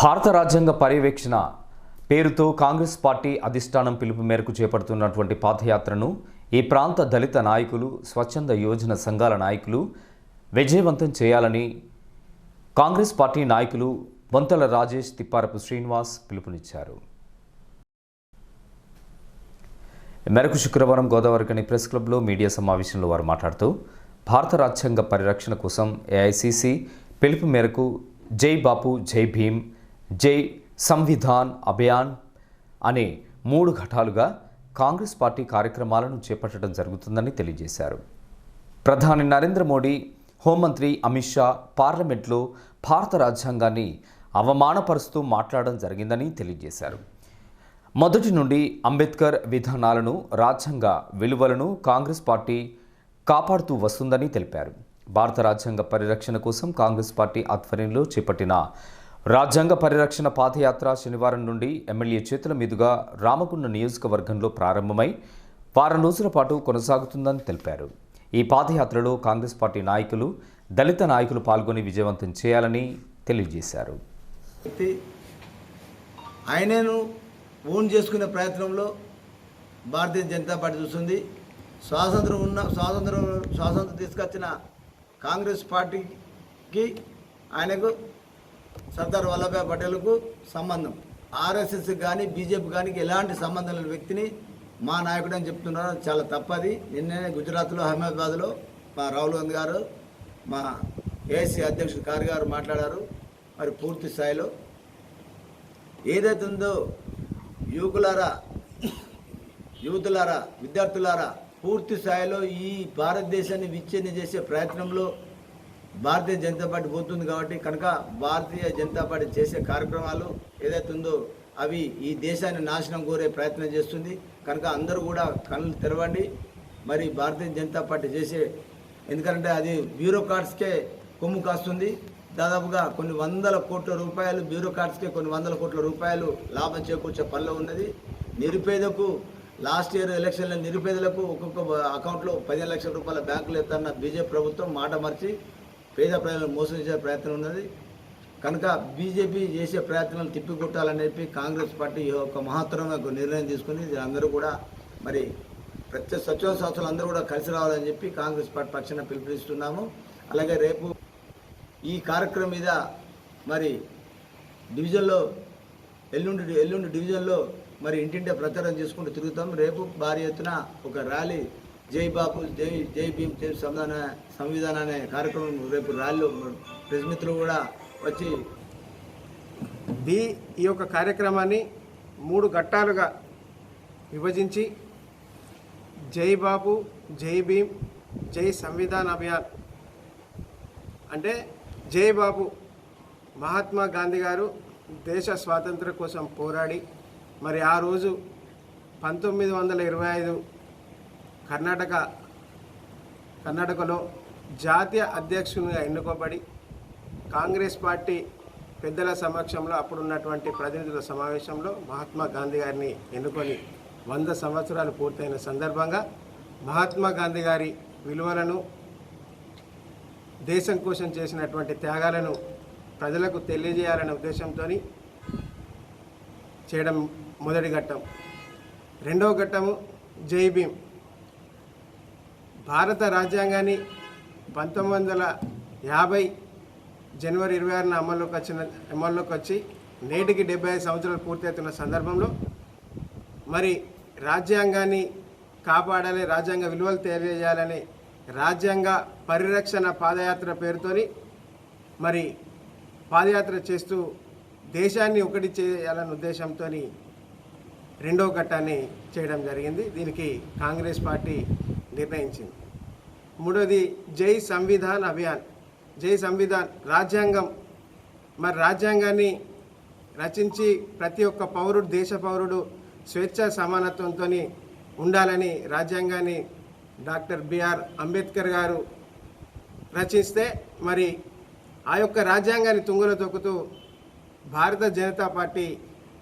భారత రాజ్యాంగ పర్యవేక్షణ పేరుతో కాంగ్రెస్ పార్టీ అధిష్టానం పిలుపు మేరకు చేపడుతున్నటువంటి పాదయాత్రను ఈ ప్రాంత దళిత నాయకులు స్వచ్ఛంద యోజన సంఘాల నాయకులు విజయవంతం చేయాలని కాంగ్రెస్ పార్టీ నాయకులు బొంతల రాజేష్ తిప్పారపు శ్రీనివాస్ పిలుపునిచ్చారు. మేరకు శుక్రవారం గోదావరికని ప్రెస్ క్లబ్లో మీడియా సమావేశంలో వారు మాట్లాడుతూ భారత రాజ్యాంగ పరిరక్షణ కోసం ఏఐసిసి పిలుపు మేరకు జై బాపు జై భీమ్ జై సంవిధాన్ అభియాన్ అనే మూడు ఘటాలుగా కాంగ్రెస్ పార్టీ కార్యక్రమాలను చేపట్టడం జరుగుతుందని తెలియజేశారు. ప్రధాని నరేంద్ర మోడీ హోంమంత్రి అమిత్ షా పార్లమెంట్లో భారత రాజ్యాంగాన్ని అవమానపరుస్తూ మాట్లాడడం జరిగిందని తెలియజేశారు. మొదటి నుండి అంబేద్కర్ విధానాలను రాజ్యాంగ విలువలను కాంగ్రెస్ పార్టీ కాపాడుతూ వస్తుందని తెలిపారు. భారత రాజ్యాంగ పరిరక్షణ కోసం కాంగ్రెస్ పార్టీ ఆధ్వర్యంలో చేపట్టిన రాజ్యాంగ పరిరక్షణ పాదయాత్ర శనివారం నుండి ఎమ్మెల్యే చేతుల మీదుగా రామగుండ నియోజకవర్గంలో ప్రారంభమై వారం రోజుల పాటు కొనసాగుతుందని తెలిపారు. ఈ పాదయాత్రలో కాంగ్రెస్ పార్టీ నాయకులు దళిత నాయకులు పాల్గొని విజయవంతం చేయాలని తెలియజేశారు. ఆయనను ఓన్ చేసుకునే ప్రయత్నంలో భారతీయ జనతా పార్టీ చూస్తుంది. స్వాతంత్రం ఉన్న స్వాతంత్రం స్వాతంత్రం తీసుకొచ్చిన కాంగ్రెస్ పార్టీకి ఆయనకు సర్దార్ వల్లభాయ్ పటేల్కు సంబంధం. ఆర్ఎస్ఎస్ కానీ బీజేపీ కానీ ఎలాంటి సంబంధం లేని వ్యక్తిని మా నాయకుడు అని చెప్తున్నారు. చాలా తప్పది. నిన్ననే గుజరాత్లో అహ్మదాబాద్లో మా రాహుల్ గాంధీ గారు మా ఏసీ అధ్యక్షుడు కారు గారు మాట్లాడారు. మరి పూర్తి స్థాయిలో ఏదైతే ఉందో యువకులారా యువతులారా విద్యార్థులారా పూర్తి స్థాయిలో ఈ భారతదేశాన్ని విచ్ఛిన్న చేసే ప్రయత్నంలో భారతీయ జనతా పార్టీ పోతుంది కాబట్టి కనుక భారతీయ జనతా పార్టీ చేసే కార్యక్రమాలు ఏదైతే ఉందో అవి ఈ దేశాన్ని నాశనం కోరే ప్రయత్నం చేస్తుంది. కనుక అందరూ కూడా కళ్ళు తెరవండి. మరి భారతీయ జనతా పార్టీ చేసే ఎందుకంటే అది బ్యూరోక్రాట్స్కే కొమ్ము కాస్తుంది. దాదాపుగా కొన్ని వందల కోట్ల రూపాయలు బ్యూరోక్రాట్స్కే కొన్ని వందల కోట్ల రూపాయలు లాభం చేకూర్చే పనిలో ఉన్నది. నిరుపేదకు లాస్ట్ ఇయర్ ఎలక్షన్లో నిరుపేదలకు ఒక్కొక్క అకౌంట్లో పదిహేను లక్షల రూపాయల బ్యాంకులు ఎత్తన్న బీజేపీ ప్రభుత్వం మాట మార్చి పేద ప్రజలను మోసం చేసే ప్రయత్నం ఉన్నది. కనుక బీజేపీ చేసే ప్రయత్నాలు తిప్పికొట్టాలని చెప్పి కాంగ్రెస్ పార్టీ ఒక యొక్క మహత్తరంగా ఒక నిర్ణయం తీసుకుని అందరూ కూడా మరి ప్రతి సచివ సంస్థలు అందరూ కూడా కలిసి రావాలని చెప్పి కాంగ్రెస్ పార్టీ పక్షాన పిలుపునిస్తున్నాము. అలాగే రేపు ఈ కార్యక్రమం మీద మరి డివిజన్లో ఎల్లుండి ఎల్లుండి డివిజన్లో మరి ఇంటింటే ప్రచారం చేసుకుంటూ తిరుగుతాం. రేపు భారీ ఎత్తున ఒక ర్యాలీ జై బాపు జై జై భీమ్ జై సంవిధాన సంవిధాన అనే కార్యక్రమం రేపు ర్యాలీలో ప్రెస్ మిత్రులు కూడా వచ్చి బి ఈ యొక్క కార్యక్రమాన్ని మూడు ఘట్టాలుగా విభజించి జై బాబు జై భీమ్ జై సంవిధాన్ అభియాన్. అంటే జై బాబు మహాత్మా గాంధీ గారు దేశ స్వాతంత్రం కోసం పోరాడి మరి ఆ రోజు పంతొమ్మిది వందల ఇరవై ఐదు కర్ణాటక కర్ణాటకలో జాతీయ అధ్యక్షునిగా ఎన్నుకోబడి కాంగ్రెస్ పార్టీ పెద్దల సమక్షంలో అప్పుడున్నటువంటి ప్రతినిధుల సమావేశంలో మహాత్మా గాంధీ గారిని ఎన్నుకొని వంద సంవత్సరాలు పూర్తయిన సందర్భంగా మహాత్మా గాంధీ గారి విలువలను దేశం కోసం చేసినటువంటి త్యాగాలను ప్రజలకు తెలియజేయాలనే ఉద్దేశంతో చేయడం మొదటి ఘట్టం. రెండవ ఘట్టము జై భీమ్. భారత రాజ్యాంగాన్ని పంతొమ్మిది వందల యాభై జనవరి ఇరవై ఆరున అమల్లోకి వచ్చిన అమల్లోకి వచ్చి నేటికి డెబ్బై ఐదు సంవత్సరాలు పూర్తవుతున్న సందర్భంలో మరి రాజ్యాంగాన్ని కాపాడాలి రాజ్యాంగ విలువలు తెలియజేయాలని రాజ్యాంగ పరిరక్షణ పాదయాత్ర పేరుతోని మరి పాదయాత్ర చేస్తూ దేశాన్ని ఒకటి చేయాలనే ఉద్దేశంతో రెండవ ఘట్టాన్ని చేయడం జరిగింది. దీనికి కాంగ్రెస్ పార్టీ నిర్ణయించింది. మూడోది జై సంవిధాన్ అభియాన్. జై సంవిధాన్ రాజ్యాంగం. మరి రాజ్యాంగాన్ని రచించి ప్రతి ఒక్క పౌరుడు దేశ పౌరుడు స్వేచ్ఛ సమానత్వంతో ఉండాలని రాజ్యాంగాన్ని డాక్టర్ బిఆర్ అంబేద్కర్ గారు రచిస్తే మరి ఆ యొక్క రాజ్యాంగాన్ని తుంగులో తొక్కుతూ భారత జనతా పార్టీ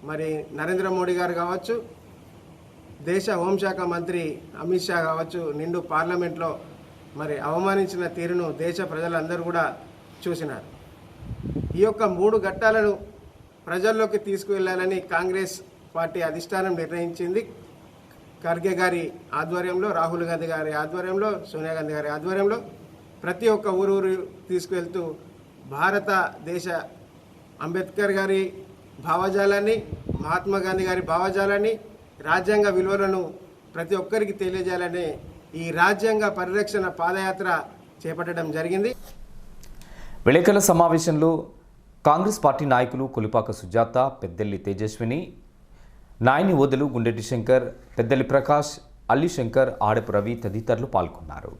మరి నరేంద్ర మోడీ గారు కావచ్చు దేశ హోంశాఖ మంత్రి అమిత్ షా కావచ్చు నిండు పార్లమెంట్లో మరి అవమానించిన తీరును దేశ ప్రజలందరూ కూడా చూసినారు. ఈ యొక్క మూడు ఘట్టాలను ప్రజల్లోకి తీసుకువెళ్ళాలని కాంగ్రెస్ పార్టీ అధిష్టానం నిర్ణయించింది. ఖర్గే గారి ఆధ్వర్యంలో రాహుల్ గాంధీ గారి ఆధ్వర్యంలో సోనియా గాంధీ గారి ఆధ్వర్యంలో ప్రతి ఒక్క ఊరు ఊరు తీసుకువెళ్తూ భారతదేశ అంబేద్కర్ గారి భావజాలాన్ని మహాత్మా గాంధీ గారి భావజాలాన్ని రాజ్యాంగ విలువలను ప్రతి ఒక్కరికి తెలియజేయాలని ఈ రాజ్యాంగ పరిరక్షణ పాదయాత్ర చేపట్టడం జరిగింది. విలేకరుల సమావేశంలో కాంగ్రెస్ పార్టీ నాయకులు కొలిపాక సుజాత పెద్దెల్లి తేజస్విని నాయని ఓదలు గుండెటి శంకర్ పెద్దెల్లి ప్రకాష్ అల్లి శంకర్ ఆడపు రవి తదితరులు పాల్గొన్నారు.